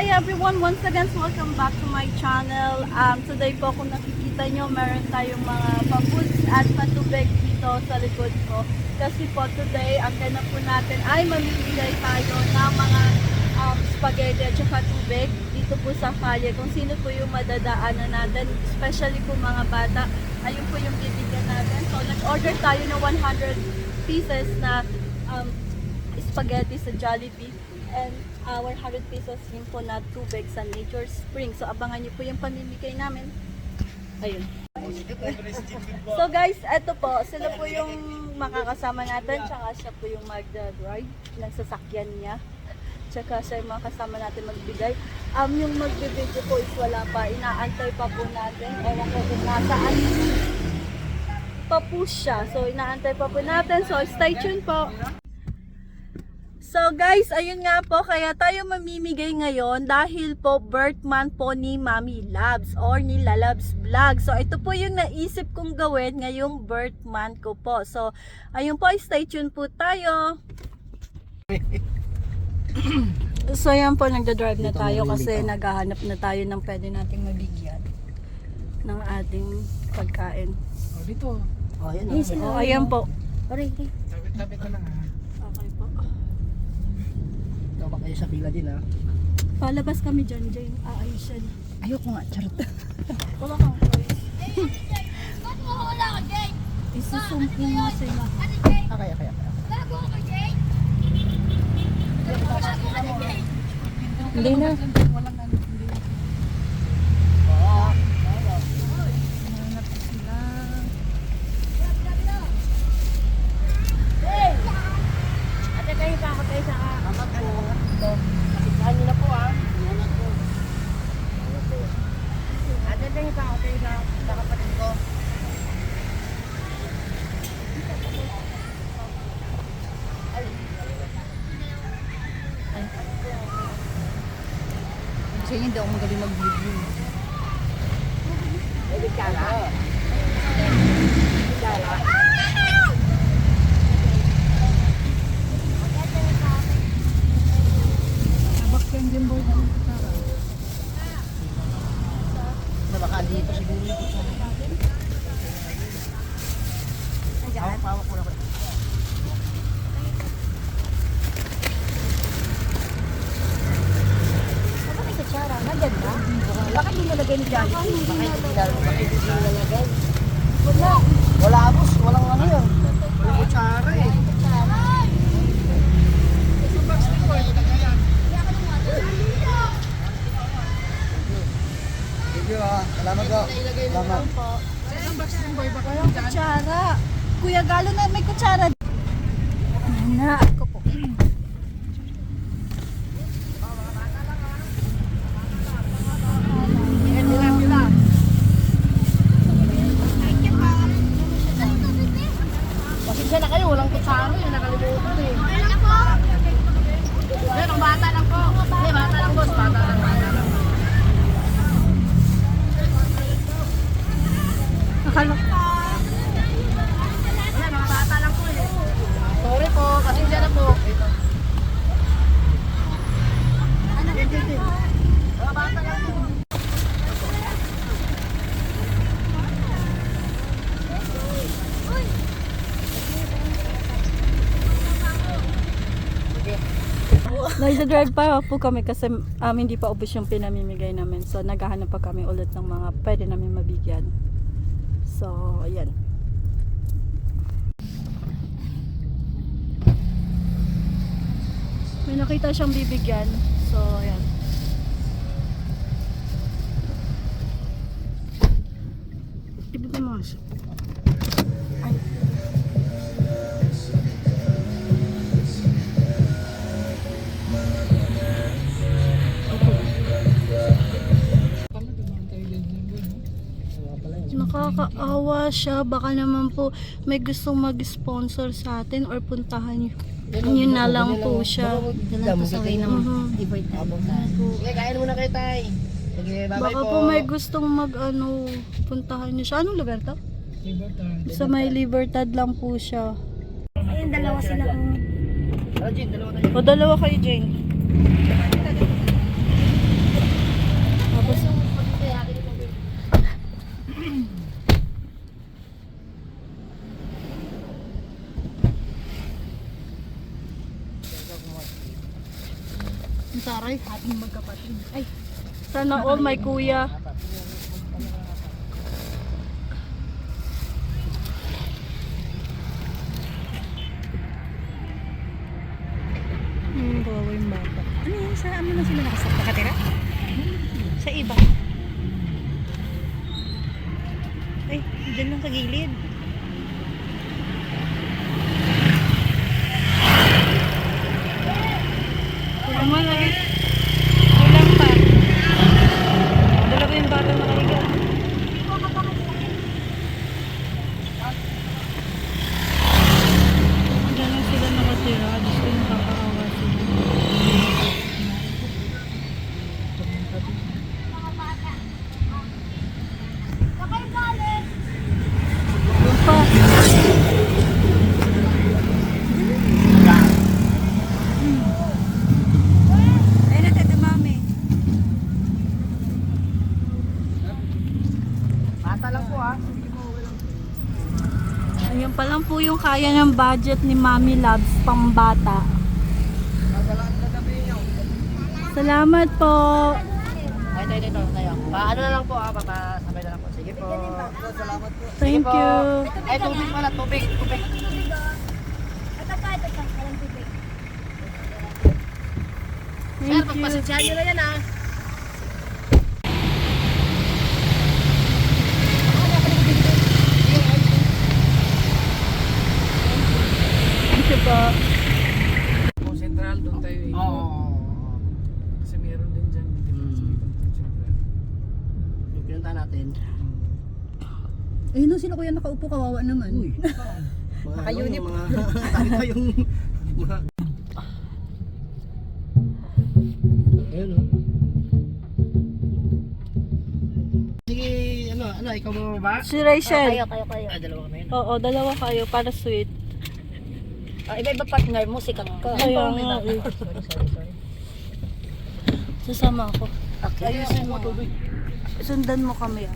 Hi everyone! Once again, welcome back to my channel. Um, today po kung nakikita nyo, meron tayong mga pa-foods at patubig dito sa likod ko. Kasi po today, ang ganap po natin ay mamimigay tayo ng mga um, spaghetti at saka tubig dito po sa kalye. Kung sino po yung madadaanan natin, especially po mga bata, ayun po yung bibigyan natin. So nag-order tayo ng 100 pieces na um, spaghetti sa Jollibee and uh, 100 pesos yun po na tubig sa Nature Spring. So abangan niyo po yung pamimigay namin. Ayun. so guys, eto po, sila po yung makakasama natin, tsaka siya po yung magda-drive ng sasakyan niya. Tsaka siya yung mga natin magbigay. Um, yung magbibideo po is wala pa, inaantay pa po natin. Ewan ko kung nasaan pa po siya. So, inaantay pa po natin. So, stay tuned po. So guys, ayun nga po, kaya tayo mamimigay ngayon dahil po birth month po ni Mami Labs or ni Lalabs Vlog. So ito po yung naisip kong gawin ngayong birth month ko po. So ayun po, stay tuned po tayo. so yan po, nagda-drive na tayo kasi naghahanap na tayo ng pwede nating mabigyan ng ating pagkain. Oh, dito. Oh, yan Yes, oh, ayan po. Tabi-tabi ka lang ha. Ba kayo sa pila din ha? Palabas kami dyan, Jane. Aayos yan. Ayoko nga, charot. Wala kang choice. Isusumpin mo sila. Ah, kaya, kaya, kaya. Hindi na. Walang ano, hindi. Oo. Nanap sila. Ate, kayo pa ako tayo sa kamat po. Kasikahan niyo na po ha. Ate, kayo pa ako tayo sa sa kapatid ko. Kasi hindi ako magaling mag-video. Pwede ka na. Kala. Sabak yan din boy. Ano ka tara? Na baka dito siguro yung kutsara. Hawak, hawak ko na ko. Ano may kutsara? Nandyan ba? Baka hindi nalagay ni Jollibee. Baka hindi nalagay. Baka hindi nalagay. Wala. Wala boss, walang ano yun. Walang kutsara eh. Thank you ah. Salamat ko. Salamat. Ang box din boy. Baka Walang kutsara. Kuya Galo na may kutsara. Na, ako po. Pasensya na kayo, walang kutsara eh. Nakalimutan eh. Pero bata lang po. Hindi, bata lang boss. Bata lang, bata lang. Akala Wala, mga bata lang po eh. Sorry po, pasensya na po. Ito. Ano? Mga bata lang po. Nagda-drive pa po kami kasi um, hindi pa ubos yung pinamimigay namin. So, naghahanap pa kami ulit ng mga pwede namin mabigyan. So, ayan. May nakita siyang bibigyan. So, ayan. Nakakaawa siya. Baka naman po may gustong mag-sponsor sa atin or puntahan niyo. Yun na lang po siya. Dalang to sa way Mhm. Sige, kain muna kayo tay. Sige, bye-bye Baka po may gustong mag ano, puntahan niyo siya. Anong lugar to? Libertad. Sa may Libertad lang po siya. Ayun, dalawa sila. Oh, Jin, dalawa tayo. O dalawa kayo, Jane. Ang ating magkapatid. Ay, Sana all may kuya. Hmm, kawawa yung bata. ano yun? Sa ano na sila nakasap? Nakatira? Sa iba. Ay, dyan lang sa gilid. Kulang lagi. Kulang pa. Dalawa yung bata nakahiga. Diyan lang sila nakatira. Diyos ko yung kakaawa sila. Doon pa. Ayun na, tete mami. Bata lang po ah. Ayan pa lang po yung kaya ng budget ni Mami Labs pang bata. Salamat po. Ay, tayo, tayo, tayo. Pa, ano na lang po ah, papasabay na lang po. Sige po. Salamat po. Thank you. Ay, tubig pala, tubig, tubig. Sir, Thank you. pagpasensyahan nyo na yan ah. Po. Po Central, doon tayo eh. Oo. Kasi meron din dyan. Di ba? Central. Yung pinunta natin. Eh, no, sino kuya nakaupo kawawa naman? Uy. Naka-unip. Mga, tayo pa yung mga... Ayun oh. Sige, ano, ano, ikaw mo ba? Si Rachel. kayo, kayo. Ah, dalawa kami. Oo, dalawa kayo para sweet. Ah, iba-iba partner mo, sikat ka. Kaya nga eh. Sorry, sorry, sorry. Sasama ako. Okay, Ayusin mo. Sundan mo kami ah.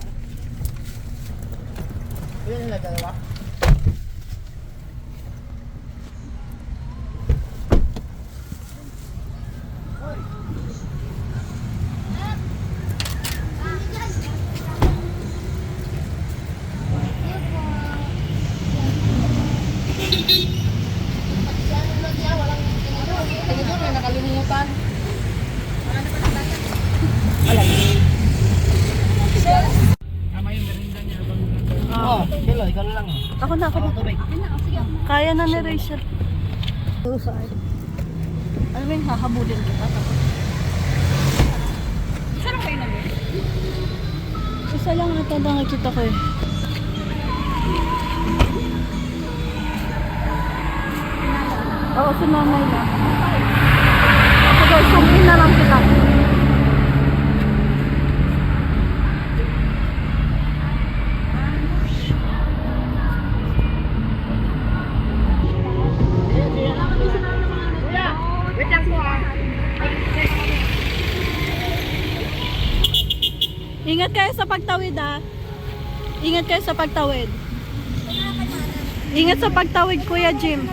Ilan na dalawa? nakalimutan. Tama yung merinda niya. habang nandun. Oo, oh, Shelo, ikaw na lang. Ako na, ako Ako, na. tubig. Kaya na ni Rachel. Alam mo yung hahabulin kita. Saan kayo na Isa lang ata nakikita ko eh. Oo, si mamay na. Sige, zoom in na lang kita. Kayo sa pagtawid ah. Ingat kayo sa pagtawid. Ingat sa pagtawid, Kuya Jim.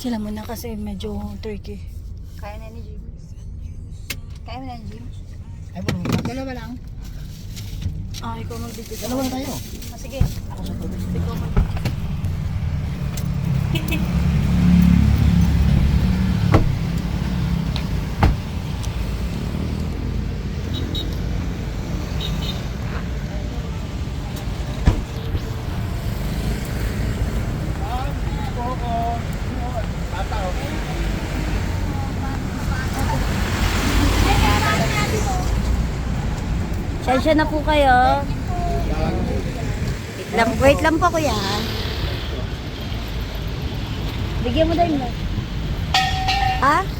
Sila muna kasi medyo turkey. Kaya na ni Jim. Kaya na ni Jim. Ay, bro. Dalawa lang. Ah, ikaw magbibigay. Dalawa na tayo. Ah, sige. Ako sa tubig. Ikaw magbibigay. Sensya na po kayo. Wait lang, wait lang po kuya. Bigyan mo din mo. Ha?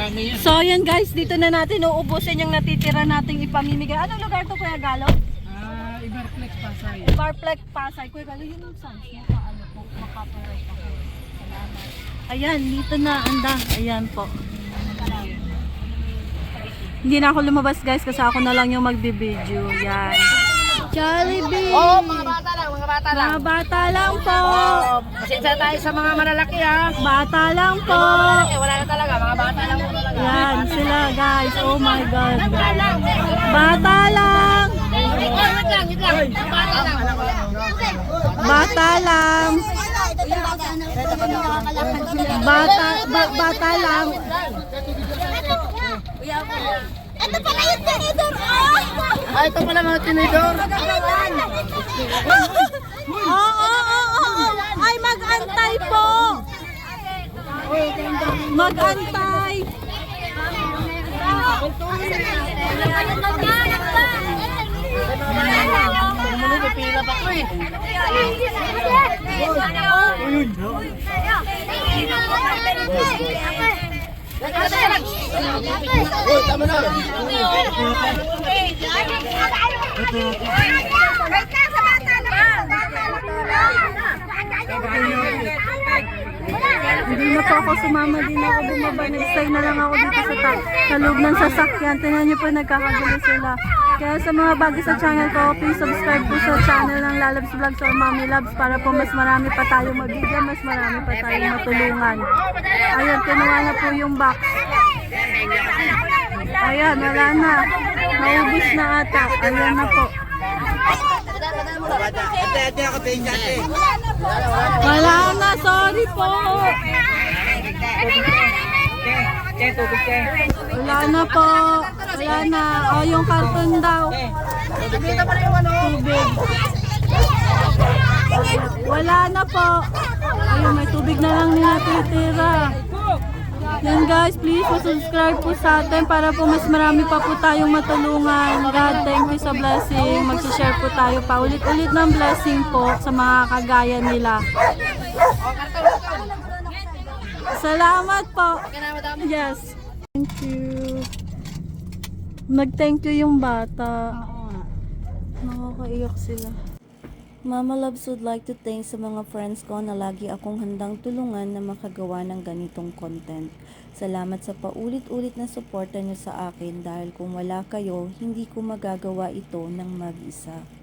Marami yan. So, yan guys, dito na natin uubusin yung natitira nating ipamimigay. Anong lugar to, Kuya Galo? Ah, Iberflex Pasay. Barflex Pasay. Kuya Galo, yun yung sans mo. Paano po, makaparate ako. Salamat. Ayan, dito na, anda. Ayan po. Hindi na ako lumabas guys kasi ako na lang yung magbibideo. Yan. Jollibee! Oo, mga bata lang, mga bata lang. Mga bata lang po! Oo, pasensya tayo sa mga malalaki ha. Bata lang po! Wala na talaga, mga bata lang po talaga. Yan sila guys. Oh my God. Bata lang! Bata lang. Bata lang! Bata, ba- bata lang. Ito pala yung tinidor! Oh! Ay, ito pala mga tinidor. Oo, oo, oo. Ay, mag-antay po! Mag-antay! Pipila pa ko eh. Uy, tama na! Hindi na po ako sumama din ako bumaba. Nag-stay na lang ako dito sa, ta- sa loob ng sasakyan. Tingnan niyo po nagkakagulo sila. Kaya sa mga bago sa channel ko, please subscribe po sa channel ng Lalabs Vlogs or Mommy Labs para po mas marami pa tayong mabigyan, mas marami pa tayong matulungan. Ayun, kinuha na po yung box. Ayan, wala na. Naubos na ata. Ayan na po. Wala na, sorry po. Wala na po. Wala na. O, yung karton daw. Tubig. Wala na po. Ayun, may tubig na lang ni natitira. Yan guys, please subscribe po sa atin para po mas marami pa po tayong matulungan. God, thank you sa blessing. Mag-share po tayo pa ulit-ulit ng blessing po sa mga kagaya nila. Salamat po. Yes. Thank you. Nag-thank you yung bata. Nakakaiyak sila. Mama Loves would like to thank sa mga friends ko na lagi akong handang tulungan na makagawa ng ganitong content. Salamat sa paulit-ulit na suporta niyo sa akin dahil kung wala kayo, hindi ko magagawa ito ng mag-isa.